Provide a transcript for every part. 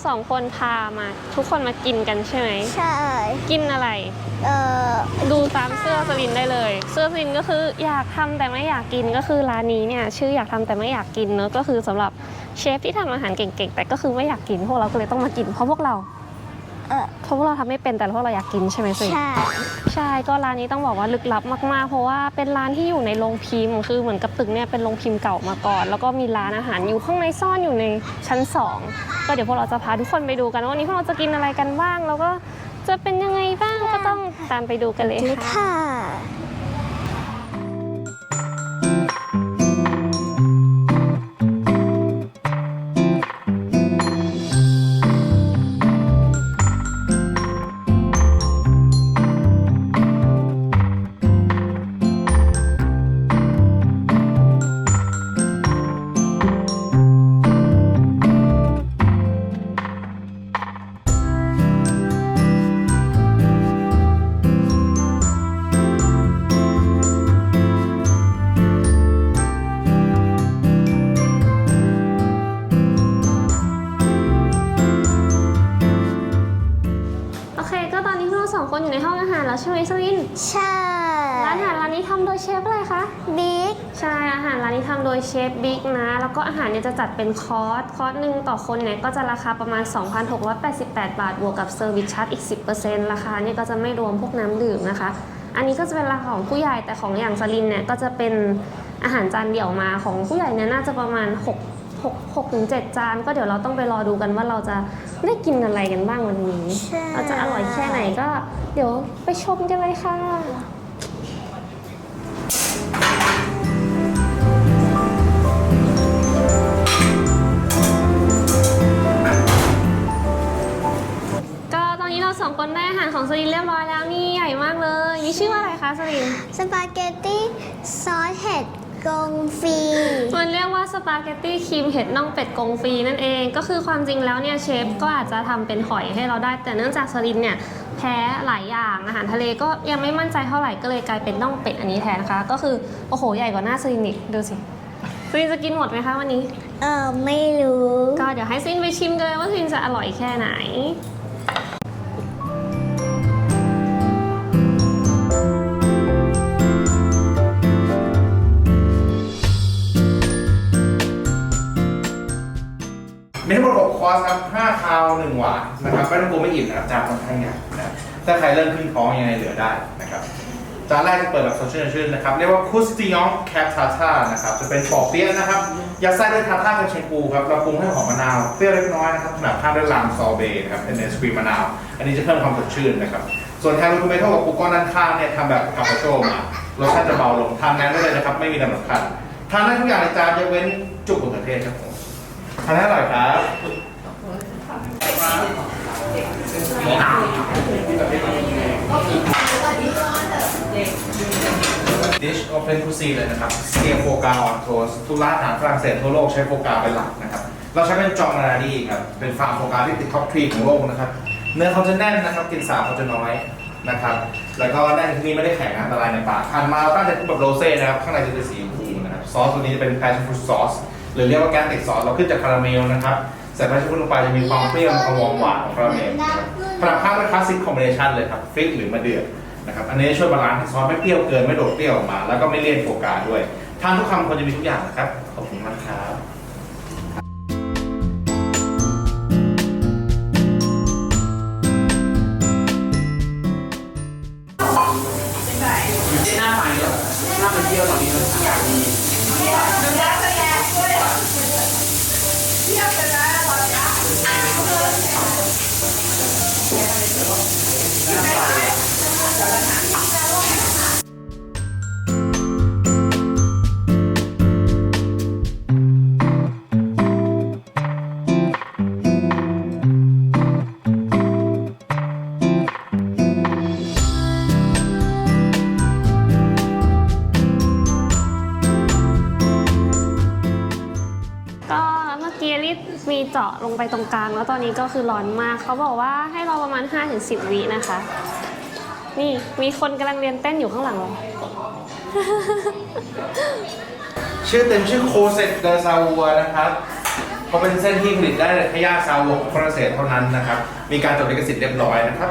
นี้เราสองคนพามา ทุกคนมากินกันใช่ไหมใช่ กินอะไร เอ่อดูตามเสื้อสลินได้เลย เสื้อสลินก็คืออยากทำแต่ไม่อยากกินก็คือร้านนี้เนี่ยชื่ออยากทำแต่ไม่อยากกินเนอะก็คือสำหรับเชฟที่ทำอาหารเก่งๆ แต่ก็คือไม่อยากกินพวกเราก็เลยต้องมากินเพราะพวกเรา เออเพราะพวกเราทำไม่เป็นแต่พวกเราอยากกินใช่ไหมสลินใช่ใช่ก็ร้านนี้ต้องบอกว่าลึกลับมากๆ เพราะว่าเป็นร้านที่อยู่ในโรงพิมพ์ คือเหมือนกับตึกเนี่ยเป็นโรงพิมพ์เก่ามาก่อน แล้วก็มีร้านอาหารอยู่ข้างในซ่อนอยู่ในชั้น 2 ก็เดี๋ยวพวกเราจะพาทุกคนไปดูกันว่าวันนี้พวกเราจะกินอะไรกันบ้าง แล้วก็จะเป็นยังไงบ้างก็ต้องตามไปดูกันเลยนี่ค่ะ สองคนอยู่ในห้องอาหารแล้วใช่ไหมสลินใช่ร้านอาหารร้านนี้ทำโดยเชฟอะไรคะ บิ๊กใช่อาหารร้านนี้ทำโดยเชฟบิ๊กนะ แล้วก็อาหารเนี่ยจะจัดเป็นคอร์ส คอร์สหนึ่งต่อคนเนี่ยก็จะราคาประมาณ 2,688 บาท บวกกับเซอร์วิสชาร์จอีก 10%ราคาเนี่ยก็จะไม่รวมพวกน้ำดื่มนะคะ อันนี้ก็จะเป็นราคาของผู้ใหญ่แต่ของอย่างสลินเนี่ยก็จะเป็นอาหารจานเดี่ยวมาของผู้ใหญ่เนี่ยน่าจะประมาณ6 6 6ถึง7จาน ก็เดี๋ยวเราต้องไปรอดูกันว่าเราจะได้กินอะไรกันบ้างวันนี้ ใช่เราจะ อร่อยแค่ไหนก็เดี๋ยวไปชมกันเลยค่ะ ก็ตอนนี้เราสองคนได้อาหารของสลินเรียบร้อยแล้วนี่ใหญ่มากเลย นี่ชื่อว่าอะไรคะสลิน สปาเกตตี้ซอสเห็ด กงฟีมันเรียกว่าสปาเกตตี้ครีมเห็ดน่องเป็ดกงฟรีนั่นเอง ก็คือความจริงแล้วเนี่ยเชฟก็อาจจะทำเป็นหอยให้เราได้ แต่เนื่องจากสลินเนี่ยแพ้หลายอย่างอาหารทะเลก็ยังไม่มั่นใจเท่าไหร่ก็เลยกลายเป็นน่องเป็ดอันนี้แทนนะคะ ก็คือโอ้โหใหญ่กว่าหน้าสลินอีกดูสิสลินจะกินหมดไหมคะวันนี้ เออไม่รู้ ก็เดี๋ยวให้ซินไปชิมกันเลยว่าซินจะอร่อยแค่ไหน สครับ5คาว1หวานนะครับไม่ต้องกลัวไม่อิ่มนะครับจานค่อนข้างใหญ่นะถ้าใครเริ่มขึ้นท้องยังไงเหลือได้นะครับจานแรกจะเปิดแบบสดชื่นชื่นนะครับเรียกว่าคุสติยองแคปทาท่านะครับจะเป็นปอกเปี๊ยะนะครับยัดไส้ด้วยทาท่ากับเชงปูครับเราปรุงให้หอมมะนาวเปรี้ยวเล็กน้อยนะครับขนาดข้าวด้วยลามซอเบต์นะครับเป็นเนสครีมมะนาว อันนี้จะเพิ่มความสดชื่นนะครับส่วนแทนรูทูเมโต้กับปูก้อนด้านข้างเนี่ยทำแบบคาปาโชมารสชาติจะเบาลงทานแน่นได้เลยนะครับไม่มีน้ำหนักคันทานได้ทุกอย่างในจานยกเว้นจุกมะเขือเทศครับผมทานให้อร่อยครับ ดิชโอฟเพนคูซีเลยนะครับเซียโฟกาออนโทสทุกร้านอาหารฝรั่งเศสทั่วโลกใช้โฟกาเป็นหลักนะครับ เราใช้เป็นจองนาราดีครับ เป็นฟาร์มโฟกาที่ติดท็อปทรีของโลกนะครับ เนื้อเขาจะแน่นนะครับ กินสาเขาจะน้อยนะครับ แล้วก็แน่นที่นี่ไม่ได้แข็งนะละลายในปากทานมาตั้งแต่แบบโรเซ่นะครับ ข้างในจะเป็นสีชมพูนะครับ ซอสตัวนี้จะเป็น passion fruit sauce หรือเรียกว่าแกนติกซอส เราขึ้นจากคาราเมลนะครับ ใส่ passion fruit ลงไปจะมีความเปรี้ยวความหวานของคาราเมลนะครับฝรั่งข้างเป็นคลาสสิกคอมบิเนชันเลยครับฟิกหรือมะเดื่อนะครับอันนี้ช่วยบาลานซ์ให้ซอสไม่เปรี้ยวเกินไม่โดดเปรี้ยวออกมา แล้วก็ไม่เลี่ยนโฟกาด้วยทานทุกคำควรจะมีทุกอย่างนะครับขอบคุณมากครับหน้าไปเยอะหน้าไปเที่ยวตอนนี้มันอยาก มีก็ เจาะลงไปตรงกลาง แล้วตอนนี้ก็คือร้อนมาก เขาบอกว่าให้รอประมาณ 5-10 วินะคะ นี่มีคนกำลังเรียนเต้นอยู่ข้างหลังเรา ชื่อเต็มชื่อโคเซตเดอซาวัวนะครับเพราะเป็นเส้นที่ผลิตได้ในแค่ย่าซาวโลของฝรั่งเศสเท่านั้นนะครับ มีการจดลิขสิทธิ์เรียบร้อยนะครับ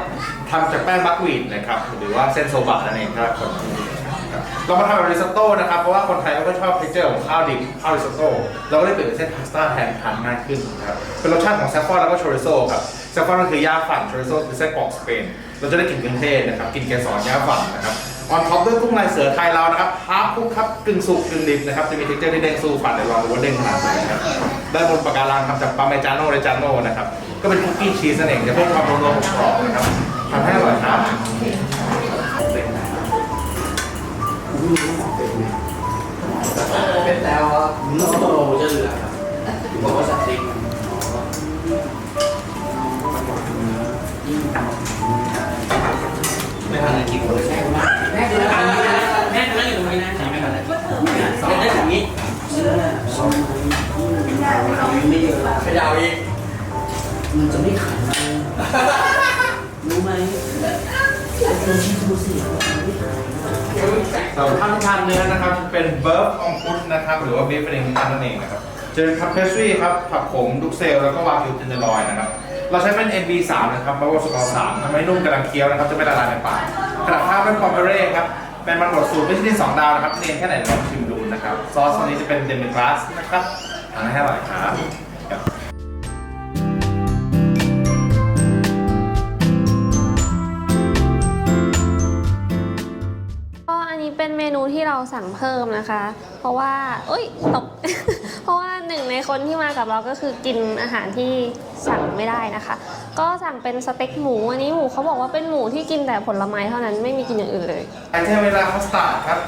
ทำจากแป้งบัควีดนะครับ หรือว่าเส้นโซบะนั่นเองครับคนครับ เรามาทำแบบริซอตโต้นะครับ เพราะว่าคนไทยไม่ค่อยชอบเทคเจอร์ของข้าวดิบข้าวริซอตโต้เราก็เลยเปลี่ยนเป็นเส้นพาสต้าแทนทานง่ายขึ้นนะครับเป็นรสชาติของแซฟฟอนแล้วก็โชริโซครับแซฟฟอนก็คือย่าฝรั่งโชริโซคือไส้กรอกสเปนเราจะได้กลิ่นเครื่องเทศนะครับกลิ่นเกสรย่าฝรั่งนะครับออนท็อปด้วยกุ้งลายเสือไทยเรานะครับฮาร์ฟคุกครับกึ่งสุกกึ่งดิบนะครับจะมีเท็กเจอร์ที่เด้งสู้ฟันเดี๋ยวลองดูว่าเด้งขนาดไหนนะครับด้านบนปากการังทำจากปาเมจาโน่เรจาโน่นะครับก็เป็นคุกกี้ชีสนั่นเองจะเพิ่มความนุ่มของกรอบนะครับทำให้อร่อยครับ เป็นแล้วโอ้โหจะเหลือครับบอกว่าสัตว์จริงไม่ทันได้กินเลยแม่คือแม่คือนั่งอยู่ตร สองได้ถึงนี้ขยาวนจะไม่ขันรู้ไหมดูสิสำหรับท่านที่ทานเนื้อนะครับจะเป็นเบิร์ฟอองคุตนะครับหรือว่าบีฟเฟรนนั่นเองนะครับเจอคัพเพสทรีครับผักขมดุกเซลแล้วก็วากิวเทนเนอร์ลอยนะครับเราใช้เป็น NB3 นะครับบัวสกอร์3ทำให้นุ่มกำลังเคี้ยวนะครับจะไม่ละลายในปากขนาดข้าวเป็นคอมเพรเร่ครับเป็นมันบดสูตรไม่ใช่ที่สองดาวนะครับเนียนแค่ไหนลองชิมดูนะครับซอสตัวนี้จะเป็นเดมิกลาสนะครับทานให้อร่อยครับ ที่เราสั่งเพิ่มนะคะ เพราะว่าเอ้ยตก เพราะว่าหนึ่งในคนที่มากับเราก็คือกินอาหารที่สั่งไม่ได้นะคะ ก็สั่งเป็นสเต็กหมูอันนี้หมูเขาบอกว่าเป็นหมูที่กินแต่ผลไม้เท่านั้นไม่มีกินอย่างอื่นเลยไอเทมเวลาคัสตาร์ดครับ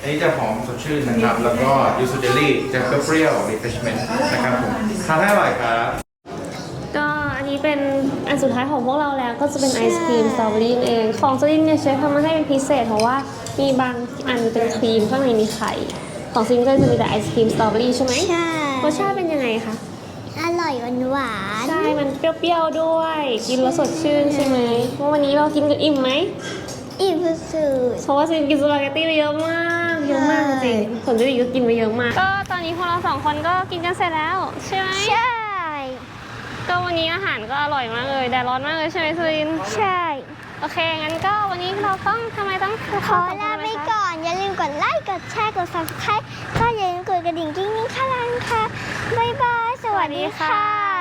อันนี้จะหอมสดชื่นนะครับ แล้วก็ยูสุเดลี่จะเปรี้ยวๆรีเฟชเมนต์นะครับผมทานให้อร่อยครับก็อันนี้เป็นอันสุดท้ายของพวกเราแล้วก็จะเป็นไอศครีมสตรอเบอรี่เอง ของสลินเนี่ยเชฟทำมาให้เป็นพิเศษเพราะว่า มีบางอันเป็นครีมข้างในมีไข่ ของซินก็จะมีแต่ไอศครีมสตรอเบอรี่ใช่ไหมใช่รสชาติเป็นยังไงคะ อร่อยหวานหวานใช่ มันเปรี้ยวๆด้วย กินแล้วสดชื่นใช่ไหมว่าวันนี้เรากินกันอิ่มไหมอิ่มสุดเพราะว่าซินกินสปาเกตตี้ไปเยอะมาก เยอะมากจริงส่วนจิก็กินไปเยอะมาก ก็ตอนนี้พวกเราสองคนก็กินกันเสร็จแล้ว ใช่ไหมๆใช่ ก็วันนี้อาหารก็อร่อยมากเลยแดดร้อนมากเลยใช่ไหมซินใช่ โอเค งั้นก็วันนี้เราต้องทำไมต้องขอลาไปก่อน อย่าลืมกดไลค์ กดแชร์ กด subscribe ก็อย่าลืมกดกระดิ่งกิ้งๆข้างล่างค่ะ บ๊ายบาย สวัสดีค่ะ